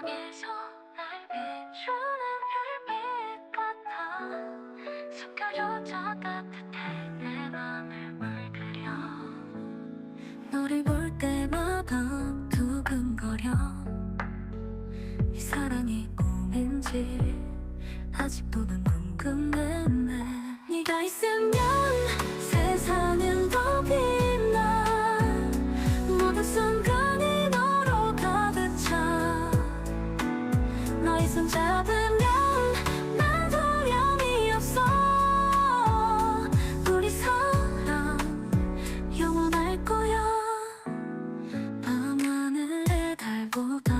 땅에서 날 비추는 별빛 같아. 숨겨조차 따뜻해 내 맘을 물들여. 너를 볼 때마다 두근거려. 이 사랑이 꿈인지 아직도 난 궁금해 네가 있으면 너의 손 잡으면 난 두려움이 없어. 우리 사랑 영원할 거야. 밤하늘의 달보다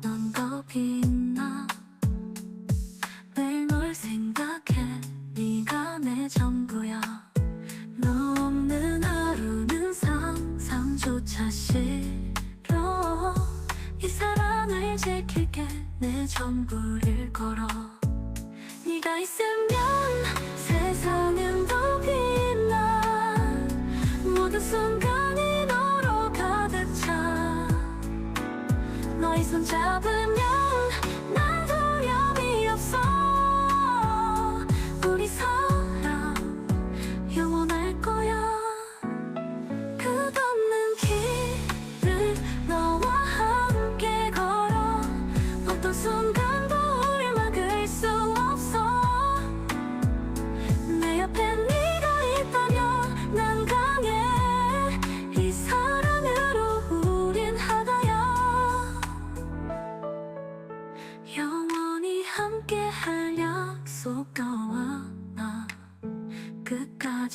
넌 더 빛나? 매일 널 생각해? 네가 내 전부야. 너 없는 하루는 상상조차 싫어. 이 사랑을 지킬게 내 전부를 걸어. 네가 있으면 세상은 더 빛나. 모든 순간이 너로 가득 차. 너의 손 잡으면 난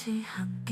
行